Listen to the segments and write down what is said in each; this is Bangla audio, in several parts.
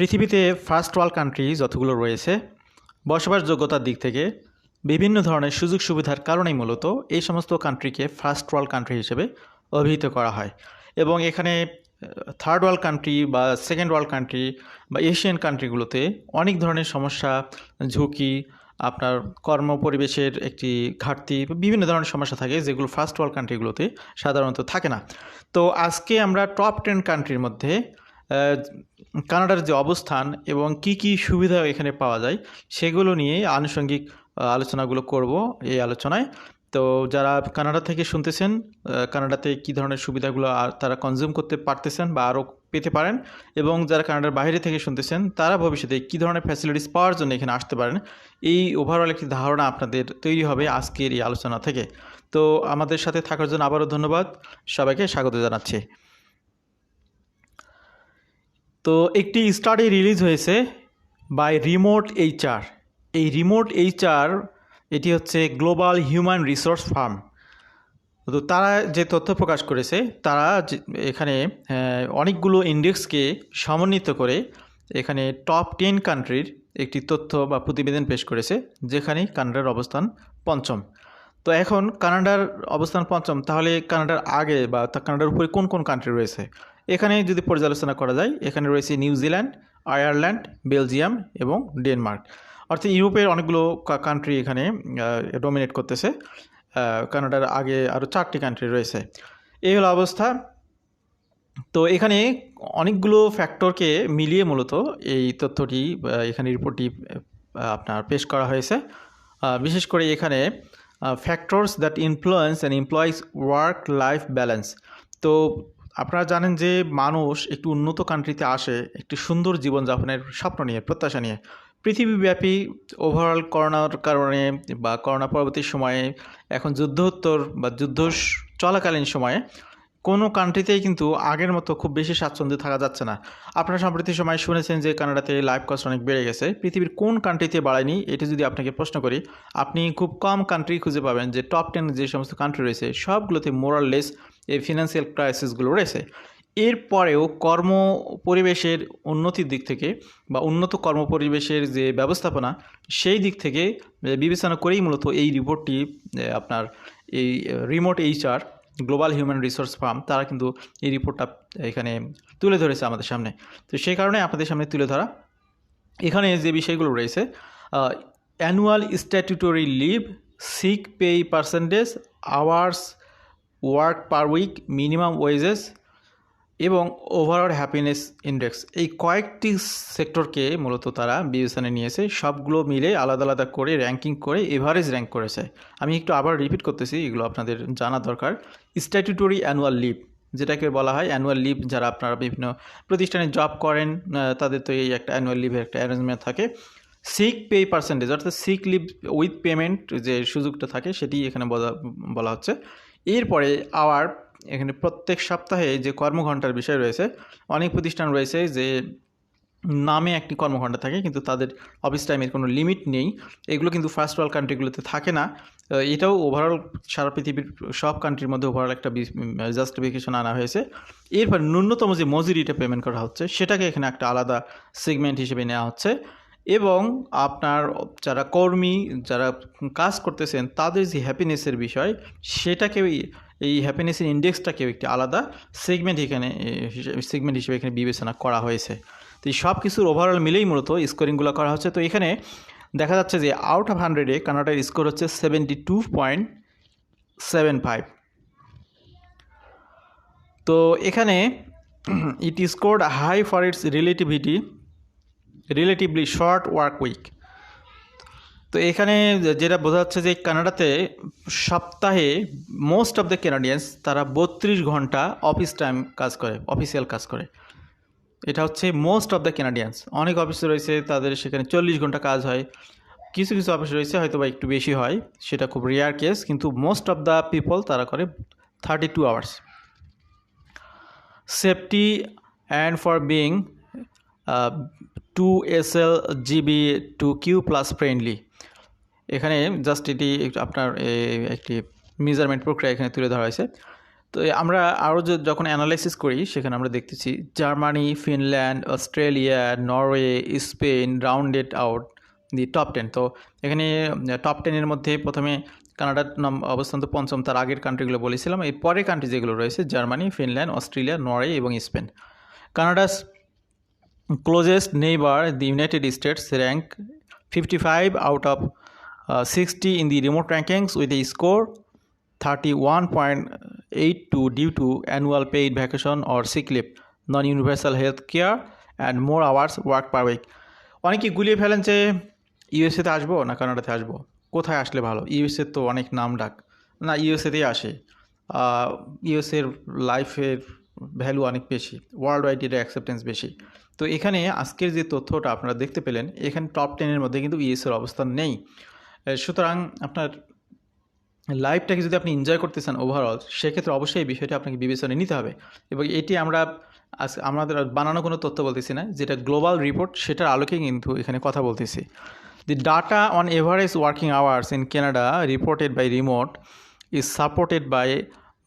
পৃথিবীতে ফার্স্ট ওয়ার্ল্ড কান্ট্রি যতগুলো রয়েছে বসবাস যোগ্যতার দিক থেকে বিভিন্ন ধরনের সুযোগ সুবিধার কারণেই মূলত এই সমস্ত কান্ট্রিকে ফার্স্ট ওয়ার্ল্ড কান্ট্রি হিসেবে অভিহিত করা হয়। এবং এখানে থার্ড ওয়ার্ল্ড কান্ট্রি বা সেকেন্ড ওয়ার্ল্ড কান্ট্রি বা এশিয়ান কান্ট্রিগুলোতে অনেক ধরনের সমস্যা, ঝুঁকি, আপনার কর্ম পরিবেশের একটি ঘাটতি বিভিন্ন ধরনের সমস্যা থাকে যেগুলো ফার্স্ট ওয়ার্ল্ড কান্ট্রিগুলোতে সাধারণত থাকে না। তো আজকে আমরা টপ টেন কান্ট্রির মধ্যে কানাডার যে অবস্থান এবং কি কি সুবিধা এখানে পাওয়া যায়, সেগুলো নিয়ে আনুষঙ্গিক আলোচনাগুলো করব এই আলোচনায়। তো যারা কানাডা থেকে শুনতেছেন কানাডাতে কী ধরনের সুবিধাগুলো আর তারা কনজিউম করতে পারতেছেন বা আরও পেতে পারেন এবং যারা কানাডার বাইরে থেকে শুনতেছেন, তারা ভবিষ্যতে কী ধরনের ফ্যাসিলিটিস পাওয়ার জন্য এখানে আসতে পারেন, এই ওভারঅল একটি ধারণা আপনাদের তৈরি হবে আজকের এই আলোচনা থেকে। তো আমাদের সাথে থাকার জন্য আবারও ধন্যবাদ। সবাইকে স্বাগত জানাচ্ছি। তো একটি স্টাডি রিলিজ হয়েছে বাই রিমোট এইচআর। এই রিমোট এইচআর, এটি হচ্ছে গ্লোবাল হিউম্যান রিসোর্স ফার্ম। তো তারা যে তথ্য প্রকাশ করেছে, তারা এখানে অনেকগুলো ইন্ডেক্সকে সমন্বিত করে এখানে টপ টেন কান্ট্রির একটি তথ্য বা প্রতিবেদন পেশ করেছে যেখানে কানাডার অবস্থান পঞ্চম। তো এখন কানাডার অবস্থান পঞ্চম, তাহলে কানাডার আগে বা কানাডার উপরে কোন কোন কান্ট্রি রয়েছে? এখানে যদি পর্যালোচনা করা যায়, এখানে রয়েছে নিউজিল্যান্ড আয়ারল্যান্ড, বেলজিয়াম এবং ডেনমার্ক। অর্থাৎ ইউরোপের অনেকগুলো কান্ট্রি এখানে ডোমিনেট করতেছে। কানাডার আগে আরও চারটি কান্ট্রি রয়েছে। এই হলো অবস্থা। তো এখানে অনেকগুলো ফ্যাক্টরকে মিলিয়ে মূলত এই তথ্যটি এখানে রিপোর্টটি আপনার পেশ করা হয়েছে। বিশেষ করে এখানে factors that influence and employees work life balance তো আপনারা জানেন যে মানুষ একটু উন্নত কান্ট্রিতে আসে, একটি সুন্দর জীবনযাপনের স্বপ্ন নিয়ে, প্রত্যাশা নিয়ে। পৃথিবীব্যাপী ওভারঅল করোনার কারণে বা করোনা পরবর্তী সময়ে, এখন যুদ্ধোত্তর বা যুদ্ধ চলাকালীন সময়ে, কোনো কান্ট্রিতেই কিন্তু আগের মতো খুব বেশি স্বাচ্ছন্দ্যে থাকা যাচ্ছে না। আপনারা সম্প্রতি সময় শুনেছেন যে কানাডাতে লাইফ কস্ট অনেক বেড়ে গেছে। পৃথিবীর কোন কান্ট্রিতে বাড়ায়নি, এটি যদি আপনাকে প্রশ্ন করি, আপনি খুব কম কান্ট্রি খুঁজে পাবেন যে টপ টেন যে সমস্ত কান্ট্রি রয়েছে, সবগুলোতে মোরাললেস এই ফিনান্সিয়াল ক্রাইসিসগুলো রয়েছে। এরপরেও কর্ম পরিবেশের উন্নতির দিক থেকে বা উন্নত কর্ম পরিবেশের যে ব্যবস্থাপনা, সেই দিক থেকে বিবেচনা করেই মূলত এই রিপোর্টটি আপনার এই remote HR global human resource firm তারা কিন্তু এই রিপোর্টটা এখানে তুলে ধরেছে আমাদের সামনে। তো সেই কারণে আপনাদের সামনে তুলে ধরা। এখানে যে বিষয়গুলো রয়েছে annual statutory leave sick pay percentage hours work per week, minimum wages এবং ওভারঅল হ্যাপিনেস ইন্ডেক্স। এই কয়েকটি সেক্টরকে মূলত তারা বিবেচনায় নিয়েছে। সবগুলো মিলে আলাদা আলাদা করে র্যাঙ্কিং করে এভারেজ র্যাঙ্ক করেছে। আমি একটু আবার রিপিট করতেছি, এগুলো আপনাদের জানা দরকার। স্ট্যাটুটরি অ্যানুয়াল লিভ, যেটাকে বলা হয় অ্যানুয়াল লিভ। যারা আপনারা বিভিন্ন প্রতিষ্ঠানে জব করেন তাদের তো এই একটা অ্যানুয়াল লিভের একটা অ্যারেঞ্জমেন্ট থাকে। সিক পে পার্সেন্টেজ অর্থাৎ সিক লিভ উইথ পেমেন্ট যে সুযোগটা থাকে, সেটি এখানে বলা বলা হচ্ছে। এরপরে আবার এখানে প্রত্যেক সপ্তাহে যে কর্মঘণ্টার বিষয় রয়েছে, অনেক প্রতিষ্ঠান রয়েছে যে নামে একটি কর্মঘণ্টা থাকে, কিন্তু তাদের অফিস টাইমের কোনো লিমিট নেই। এগুলো কিন্তু ফার্স্ট ওয়ার্ল্ড কান্ট্রিগুলোতে থাকে না। এটাও ওভারঅল সারা পৃথিবীর সব কান্ট্রির মধ্যে ওভারঅল একটা জাস্টিফিকেশন আনা হয়েছে। এরপর ন্যূনতম যে মজুরিটা পেমেন্ট করা হচ্ছে, সেটাকে এখানে একটা আলাদা সেগমেন্ট হিসেবে নেওয়া হচ্ছে। এবং আপনার যারা কর্মী, যারা কাজ করতেছেন, তাদের যে হ্যাপিনেসের বিষয়, সেটাকেও এই- হ্যাপিনেসের ইন্ডেক্সটাকেও একটি আলাদা সেগমেন্ট এখানে সেগমেন্ট হিসেবে এখানে বিবেচনা করা হয়েছে। তো এই সব কিছুর ওভারঅল মিলেই মূলত স্কোরিংগুলো করা হচ্ছে। তো এখানে দেখা যাচ্ছে যে আউট অফ হান্ড্রেডে কানাডার স্কোর হচ্ছে seventy two point seven five তো এখানে it scored high for its relativity relatively short work week তো এখানে যেটা বোঝা যাচ্ছে যে কানাডাতে সপ্তাহে মোস্ট অফ দ্য ক্যানাডিয়ান্স তারা বত্রিশ ঘণ্টা অফিস টাইম কাজ করে অফিসিয়াল কাজ করে। এটা হচ্ছে মোস্ট অফ দ্য ক্যানাডিয়ান্স অনেক অফিস রয়েছে, তাদের সেখানে চল্লিশ ঘণ্টা কাজ হয়। কিছু কিছু অফিস রয়েছে হয়তো বা একটু বেশি হয়, সেটা খুব রেয়ার কেস কিন্তু মোস্ট অফ দ্য পিপল তারা করে thirty two hours safety and for being two S L GB two Q plus friendly এখানে জাস্ট এটি আপনার একটি মেজারমেন্ট প্রক্রিয়া এখানে তুলে ধরা হয়েছে। তো আমরা আরও যখন অ্যানালাইসিস করি, সেখানে আমরা দেখতেছি Germany, Finland, Australia, Norway, Spain rounded out the top ten তো এখানে টপ টেনের মধ্যে প্রথমে কানাডার নাম অবস্থান তো পঞ্চম, তার আগের কান্ট্রিগুলো বলেছিলাম। এই পরের কান্ট্রি যেগুলো রয়েছে, জার্মানি, ফিনল্যান্ড, অস্ট্রেলিয়া, নরওয়ে এবং Spain. Canada's closest neighbor the united states rank 55 out of uh, 60 in the remote rankings with a score 31.82 due to annual paid vacation or sick leave non-universal health care and more hours work per week অনেকে গুলিয়ে ফেলেন যে ইউএসএতে আসব না কানাডাতে আসব কোথায় আসলে ভালো ইউএসএ তো অনেক নাম ডাক না ইউএসএতেই আসে ইউএসএর লাইফের ভ্যালু অনেক বেশি ওয়ার্ল্ড ওয়াইড এর অ্যাকসেপ্টেন্স বেশি তো এখানে আজকের যে তথ্যটা আপনারা দেখতে পেলেন, এখানে টপ টেনের মধ্যে কিন্তু ইউএসএর অবস্থান নেই। সুতরাং আপনার লাইফটাকে যদি আপনি এনজয় করতে চান ওভারঅল সেক্ষেত্রে অবশ্যই এই বিষয়টা আপনাকে বিবেচনায় নিতে হবে। এবং এটি আমরা আজ, আমাদের বানানো কোনো তথ্য বলতেছি না, যেটা গ্লোবাল রিপোর্ট সেটার আলোকে কিন্তু এখানে কথা বলতেছি। The data on average working hours in Canada reported by remote is supported by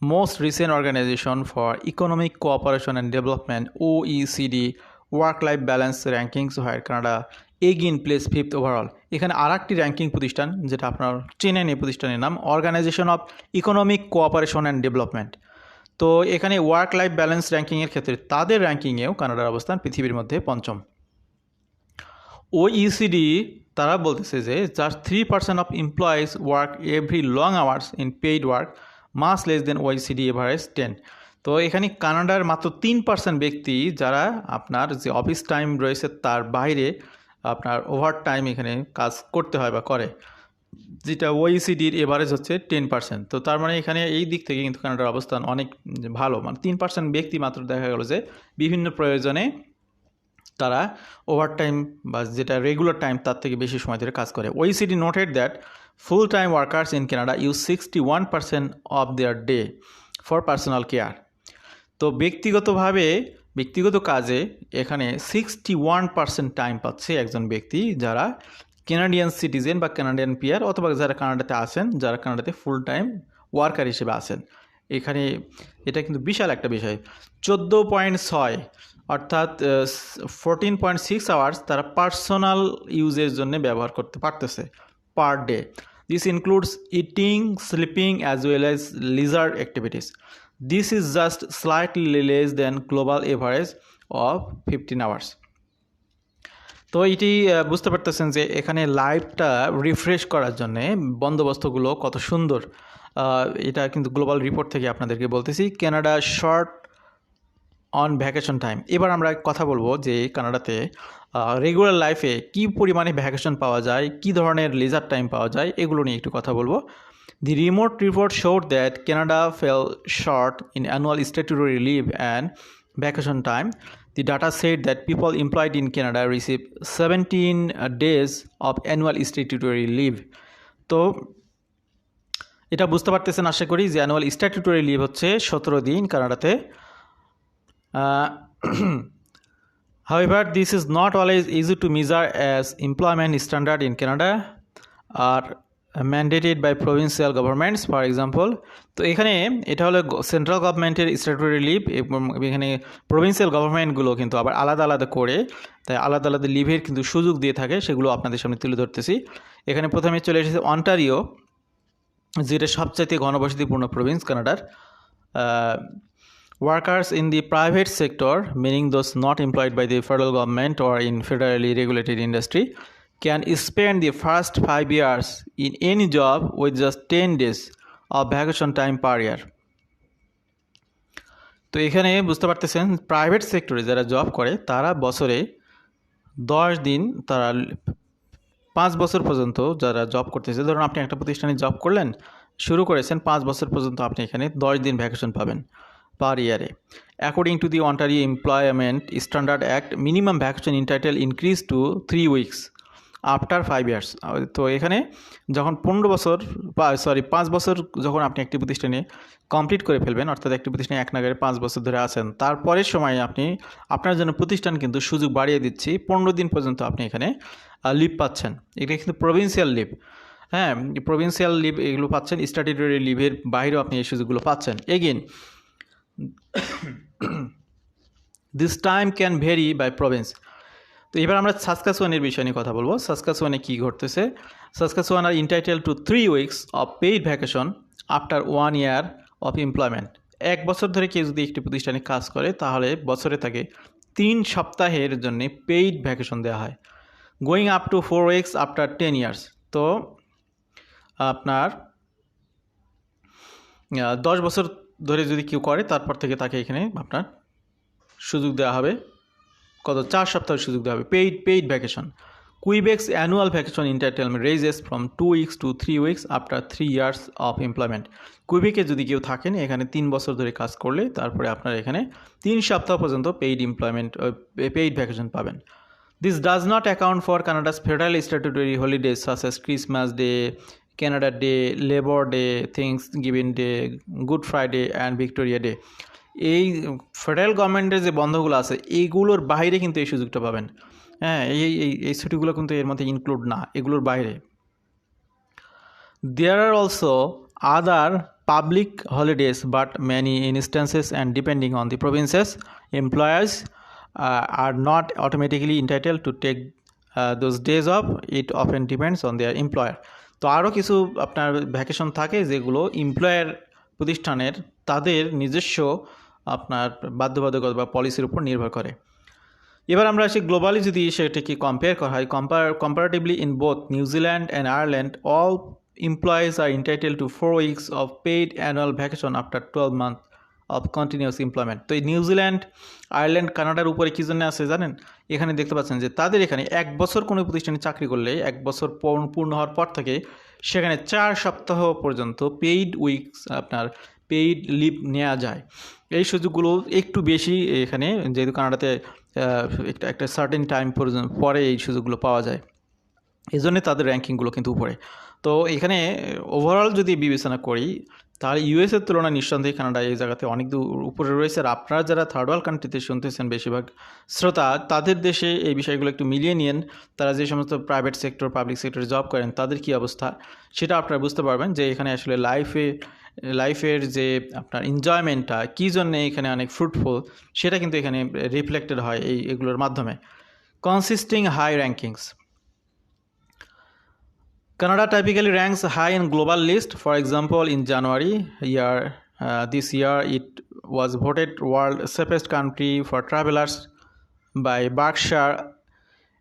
most recent organization for economic cooperation and development oecd work life balance rankings where canada again place fifth overall এখানে আর একটি র্যাঙ্কিং প্রতিষ্ঠান, যেটা আপনার চেনেন এই প্রতিষ্ঠানের নাম organisation of economic cooperation and development তো এখানে ওয়ার্ক লাইফ ব্যালেন্স র্যাঙ্কিংয়ের ক্ষেত্রে তাদের র্যাঙ্কিংয়েও কানাডার অবস্থান পৃথিবীর মধ্যে পঞ্চম। ওইসিডি তারা বলতেছে যে just three percent of employees work every long hours in paid work much less than OECD average ten তো এখানে কানাডার মাত্র তিন পার্সেন্ট ব্যক্তি যারা আপনার যে অফিস টাইম রয়েছে তার বাইরে আপনার ওভার টাইম এখানে কাজ করতে হয় বা করে। যেটা ওইসিডির এভারেজ হচ্ছে টেন পার্সেন্ট তো তার মানে এখানে এই দিক থেকে কিন্তু কানাডার অবস্থান অনেক ভালো। মানে তিন পার্সেন্ট ব্যক্তি মাত্র দেখা গেল যে বিভিন্ন প্রয়োজনে তারা ওভার টাইম বা যেটা রেগুলার টাইম তার থেকে বেশি সময় ধরে কাজ করে। OECD noted that full time workers in Canada use sixty one percent of their day for personal care তো ব্যক্তিগতভাবে, ব্যক্তিগত কাজে এখানে সিক্সটি ওয়ান পার্সেন্ট টাইম পাচ্ছে একজন ব্যক্তি যারা কানাডিয়ান সিটিজেন বা কানাডিয়ান পিয়ার অথবা যারা কানাডাতে আছেন, যারা কানাডাতে ফুল টাইম ওয়ার্কার হিসেবে আছেন। এখানে এটা কিন্তু বিশাল একটা বিষয়। চোদ্দ পয়েন্ট ছয়, অর্থাৎ ফোরটিন পয়েন্ট সিক্স আওয়ার্স তারা পার্সোনাল ইউজের জন্য ব্যবহার করতে পারতেছে per day this includes eating sleeping as well as leisure activities this is just slightly less than global average of fifteen hours তো এটি বুঝতে পারতেছেন যে এখানে লাইফটা রিফ্রেশ করার জন্যে বন্দোবস্তগুলো কত সুন্দর। এটা কিন্তু গ্লোবাল রিপোর্ট থেকে আপনাদেরকে বলতেছি Canada short on vacation time এবার আমরা কথা বলব যে কানাডাতে রেগুলার লাইফে কি পরিমাণে ভ্যাকেশন পাওয়া যায়, কি ধরনের লেজার টাইম পাওয়া যায়, এগুলো নিয়ে একটু কথা বলব। The remote report showed that Canada fell short in annual statutory leave and vacation time the data set that people employed in Canada receive seventeen days of annual statutory leave তো এটা বুঝতে পারতেছেন আশা করি যে অ্যানুয়াল স্ট্যাটুটরি লিভ হচ্ছে সতেরো দিন কানাডাতে। Uh, this is not not easy to to as employment standard in Canada Canada. Mandated by provincial governments for example তো এখানে এটা হলো সেন্ট্রাল গভর্নমেন্টের স্ট্যাটুরি লিভ এবং এখানে প্রভিন্সিয়াল গভর্নমেন্টগুলো কিন্তু আবার আলাদা আলাদা করে, তাই আলাদা আলাদা লিভের কিন্তু সুযোগ দিয়ে থাকে, সেগুলো আপনাদের সামনে তুলে ধরতেছি। এখানে প্রথমে চলে এসেছে অন্টারিও যেটা সবচাইতে ঘনবসতিপূর্ণ প্রভিন্স কানাডার। Workers in the private sector meaning those not employed by the federal government or in federally regulated industry can spend the first 5 years in any job with just 10 days of vacation time per year. তো এখানে বুঝতে পারতেছেন প্রাইভেট সেক্টরে যারা জব করে, তারা বছরে দশ দিন, তারা পাঁচ বছর পর্যন্ত যারা জব করতেছে, ধরুন আপনি একটা প্রতিষ্ঠানে জব করলেন, শুরু করেছেন, পাঁচ বছর পর্যন্ত আপনি এখানে দশ দিন ভ্যাকেশন পাবেন পার ইয়ারে according to the Ontario employment standard act minimum vacation entitle increase to three weeks after five years তো এখানে যখন পনেরো বছর সরি পাঁচ বছর যখন আপনি একটি প্রতিষ্ঠানে কমপ্লিট করে ফেলবেন, অর্থাৎ একটি প্রতিষ্ঠানে এক নাগারে পাঁচ বছর ধরে আছেন, তারপরের সময় আপনি, আপনার জন্য প্রতিষ্ঠান কিন্তু সুযোগ বাড়িয়ে দিচ্ছি, পনেরো দিন পর্যন্ত আপনি এখানে লিভ পাচ্ছেন। এটা কিন্তু প্রভিন্সিয়াল লিভ হ্যাঁ প্রভিন্সিয়াল লিভ এগুলো পাচ্ছেন স্ট্যাটুটরি লিভের বাইরেও আপনি এই সুযোগগুলো পাচ্ছেন। Again this time can vary by province তো এবার আমরা সাসকাসোয়ানের বিষয় নিয়ে কথা বলব। সাসকাসোয়ানে কী ঘটতেছে? Saskatchewan are entitle to three weeks of paid vacation after one year of employment এক বছর ধরে কেউ যদি একটি প্রতিষ্ঠানে কাজ করে, তাহলে বছরে তাকে তিন সপ্তাহের জন্য পেইড ভ্যাকেশন দেওয়া হয়। Going up to four weeks after ten years তো আপনার দশ বছর ধরে যদি কেউ করে, তারপর থেকে তাকে এখানে আপনার সুযোগ দেওয়া হবে। কত? চার সপ্তাহের সুযোগ দেওয়া হবে। Paid paid vacation Quebec's annual vacation entitlement ranges from two weeks to three weeks after three years of employment কুইবেকে যদি কেউ থাকেন, এখানে তিন বছর ধরে কাজ করলে তারপরে আপনার এখানে তিন সপ্তাহ পর্যন্ত পেইড এমপ্লয়মেন্ট পেইড ভ্যাকেশন পাবেন। This does not account for Canada's federal statutory holidays such as Christmas day Canada day labour day thanksgiving day good Friday and Victoria day এই ফেডারেল গভর্নমেন্টের যে বন্ধগুলো আছে, এইগুলোর বাইরে কিন্তু এই সুযোগটা পাবেন। হ্যাঁ এই এই এই ছুটিগুলো কিন্তু এর মধ্যে ইনক্লুড না, এগুলোর বাইরে। There are also other public holidays but many instances and depending on the provinces employers are not automatically entitled to take those days off it of often depends on their employer তো আরও কিছু আপনার ভ্যাকেশন থাকে যেগুলো এমপ্লয়ার প্রতিষ্ঠানের তাদের নিজস্ব আপনার বাধ্যবাধকতা বা পলিসির উপর নির্ভর করে। এবার আমরা আসি গ্লোবালি যদি সেটাকে কম্পেয়ার করা হয় কম্পার comparatively in both New Zealand and Ireland all employees are entitled to four weeks of paid annual vacation after 12 months of continuous employment. তো এই নিউজিল্যান্ড আয়ারল্যান্ড কানাডার উপরে কী জন্য আছে জানেন? এখানে দেখতে পাচ্ছেন যে তাদের এখানে এক বছর কোনো প্রতিষ্ঠানে চাকরি করলে, এক বছর পূর্ণ হওয়ার পর থেকে সেখানে চার সপ্তাহ পর্যন্ত পেইড উইকস আপনার পেইড লিভ নেওয়া যায়। এই সুযোগগুলো একটু বেশি এখানে, যেহেতু কানাডাতে একটা একটা সার্টেন টাইম পর্যন্ত পরে এই সুযোগগুলো পাওয়া যায়। এই জন্যে তাদের র্যাঙ্কিংগুলো কিন্তু উপরে। তো এখানে ওভারঅল যদি বিবেচনা করি, তাহলে ইউএসের তুলনায় নিঃসন্দেহে কানাডা এই জায়গাতে অনেক দূর উপরে রয়েছে। আর আপনারা যারা থার্ড ওয়ার্ল্ড কান্ট্রিতে শুনতেছেন বেশিরভাগ শ্রোতা, তাদের দেশে এই বিষয়গুলো একটু মিলিয়ে নিন তারা যে সমস্ত প্রাইভেট সেক্টর পাবলিক সেক্টরে জব করেন, তাদের কি অবস্থা? সেটা আপনারা বুঝতে পারবেন যে এখানে আসলে লাইফে লাইফের যে আপনার এনজয়মেন্টটা কী জন্য এখানে অনেক ফ্রুটফুল সেটা কিন্তু এখানে রিফ্লেক্টেড হয় এই এগুলোর মাধ্যমে। Consisting high rankings Canada typically ranks high in global list for example in January year this year it was voted world safest country for travellers by Berkshire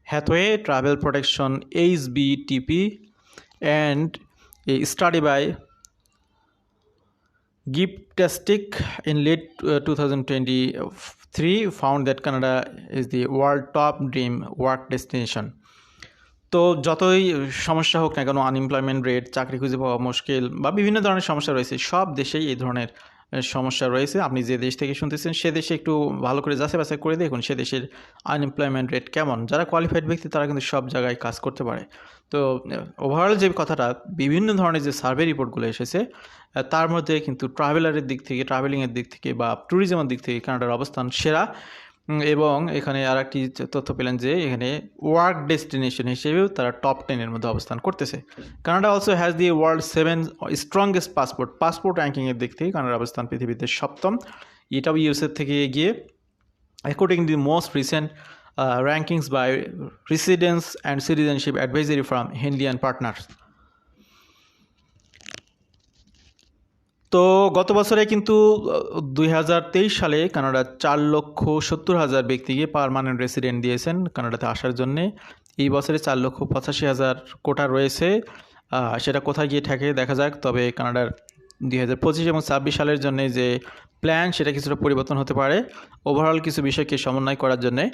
Hathaway travel protection H B TP and a study by Giptastic in late uh, 2023 found that Canada is the world top dream work destination. তো যতই সমস্যা হোক না কেন আনএমপ্লয়মেন্ট রেট চাকরি খুঁজে পাওয়া মুশকিল বা বিভিন্ন ধরনের সমস্যা রয়েছে সব দেশেই এই ধরনের সমস্যা রয়েছে। আপনি যে দেশ থেকে শুনতেছেন, সে দেশে একটু ভালো করে যাচাই বাছাই করে দেখুন সে দেশের আনএমপ্লয়মেন্ট রেট কেমন। যারা কোয়ালিফাইড ব্যক্তি, তারা কিন্তু সব জায়গায় কাজ করতে পারে। তো ওভারঅল যে কথাটা, বিভিন্ন ধরনের যে সার্ভে রিপোর্টগুলো এসেছে তার মধ্যে কিন্তু ট্রাভেলারের দিক থেকে ট্রাভেলিংয়ের দিক থেকে বা ট্যুরিজমের দিক থেকে কানাডার অবস্থান সেরা। এবং এখানে আর একটি তথ্য পেলেন যে এখানে ওয়ার্ক ডেস্টিনেশন হিসেবেও তারা টপ টেনের মধ্যে অবস্থান করতেছে। Canada also has the world seven strongest passport passport র্যাঙ্কিংয়ের দিক থেকে কানাডার অবস্থান পৃথিবীতে সপ্তম। এটাও ইউএসএর থেকে এগিয়ে according the most recent rankings by residence and citizenship advisory from Henley and partners তো গত বছরে কিন্তু দুই হাজার তেইশ সালে কানাডা চার লক্ষ সত্তর হাজার ব্যক্তিকে পারমানেন্ট রেসিডেন্ট দিয়েছেন কানাডাতে আসার জন্যে। এই বছরে চার লক্ষ পঁচাশি হাজার কোটা রয়েছে। সেটা কোথায় গিয়ে ঠেকে দেখা যাক, তবে কানাডার দুই হাজার পঁচিশ এবং ছাব্বিশ সালের জন্য যে প্ল্যান, সেটা কিছুটা পরিবর্তন হতে পারে। ওভারঅল কিছু বিষয়কে সমন্বয় করার জন্যে।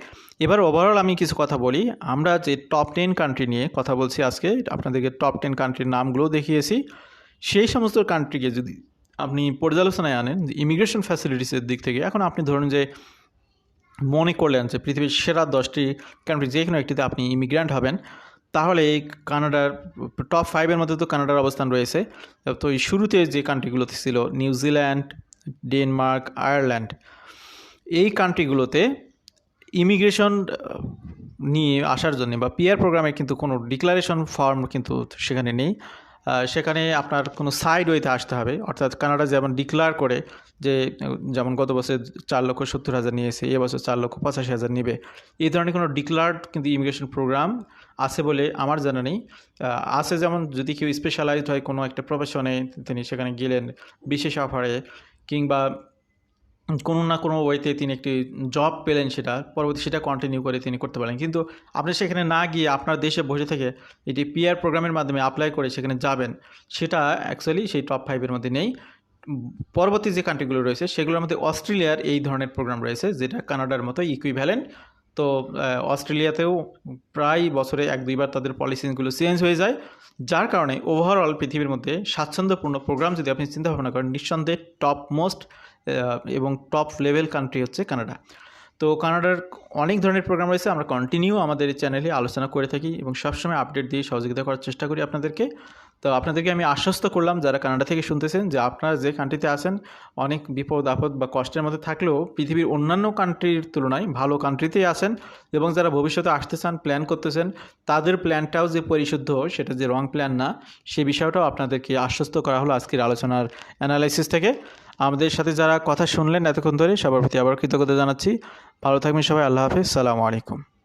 এবার ওভারঅল আমি কিছু কথা বলি। আমরা যে টপ টেন কান্ট্রি নিয়ে কথা বলছি আজকে, আপনাদেরকে টপ টেন কান্ট্রির নামগুলো দেখিয়েছি। সেই সমস্ত কান্ট্রিকে যদি আপনি পর্যালোচনায় আনেন ইমিগ্রেশন ফ্যাসিলিটিসের দিক থেকে, এখন আপনি ধরুন যে মনে করলেন যে পৃথিবীর সেরা দশটি কান্ট্রি যে কোনো একটিতে আপনি ইমিগ্র্যান্ট হবেন, তাহলে এই কানাডার টপ ফাইভের মধ্যে তো কানাডার অবস্থান রয়েছে। তো এই শুরুতে যে কান্ট্রিগুলোতে ছিল নিউজিল্যান্ড ডেনমার্ক আয়ারল্যান্ড এই কান্ট্রিগুলোতে ইমিগ্রেশন নিয়ে আসার জন্য বা পিআর প্রোগ্রামে কিন্তু কোনো ডিক্লারেশন ফর্ম কিন্তু সেখানে নেই। সেখানে আপনার কোনো সাইড ওয়েতে আসতে হবে। অর্থাৎ কানাডা যেমন ডিক্লেয়ার করে যে, যেমন গত বছর চার লক্ষ সত্তর হাজার নিয়েছে এবছর চার লক্ষ পঁচাশি হাজার নেবে। এই ধরনের কোনো ডিক্লার্ড কিন্তু ইমিগ্রেশন প্রোগ্রাম আছে বলে আমার জানা নেই। আছে যেমন যদি কেউ স্পেশালাইজড হয় কোনো একটা প্রফেশনে তিনি সেখানে গেলেন বিশেষ অফারে কিংবা কোনো না কোনো ওয়েতে তিনি একটি জব পেলেন সেটা, পরবর্তী সেটা কন্টিনিউ করে তিনি করতে পারেন কিন্তু আপনি সেখানে না গিয়ে আপনার দেশে বসে থেকে এটি পিআর প্রোগ্রামের মাধ্যমে অ্যাপ্লাই করে সেখানে যাবেন, সেটা অ্যাকচুয়ালি সেই টপ ফাইভের মধ্যে নেই। পরবর্তী যে কান্ট্রিগুলো রয়েছে, সেগুলোর মধ্যে অস্ট্রেলিয়ার এই ধরনের প্রোগ্রাম রয়েছে, যেটা কানাডার মতো ইকুইভ্যালেন্ট তো অস্ট্রেলিয়াতেও প্রায় বছরে এক, দুইবার তাদের পলিসিগুলো চেঞ্জ হয়ে যায়, যার কারণে ওভারঅল পৃথিবীর মধ্যে স্বাচ্ছন্দ্যপূর্ণ প্রোগ্রাম যদি আপনি চিন্তা ভাবনা করেন, নিঃসন্দেহে টপ মোস্ট এবং টপ লেভেল কান্ট্রি হচ্ছে কানাডা। তো কানাডার অনেক ধরনের প্রোগ্রাম রয়েছে, আমরা কন্টিনিউ আমাদের এই চ্যানেলে আলোচনা করে থাকি এবং সবসময় আপডেট দিয়ে সহযোগিতা করার চেষ্টা করি আপনাদেরকে। তো আপনাদেরকে আমি আশ্বস্ত করলাম যারা কানাডা থেকে শুনতেছেন যে আপনারা যে কান্ট্রিতে আছেন, অনেক বিপদ, আপদ বা কষ্টের মধ্যে থাকলেও পৃথিবীর অন্যান্য কান্ট্রির তুলনায় ভালো কান্ট্রিতেই আছেন এবং যারা ভবিষ্যতে আসতে চান প্ল্যান করতেছেন, তাদের প্ল্যানটাও যে পরিশুদ্ধ সেটা যে রং প্ল্যান না, সে বিষয়টাও আপনাদেরকে আশ্বস্ত করা হলো আজকের আলোচনার অ্যানালাইসিস থেকে। আমাদের সাথে যারা কথা শুনলেন এতক্ষণ ধরে সবার প্রতি আবার কৃতজ্ঞতা জানাচ্ছি। ভালো থাকবেন সবাই, আল্লাহ হাফিজ। সালামু আলাইকুম।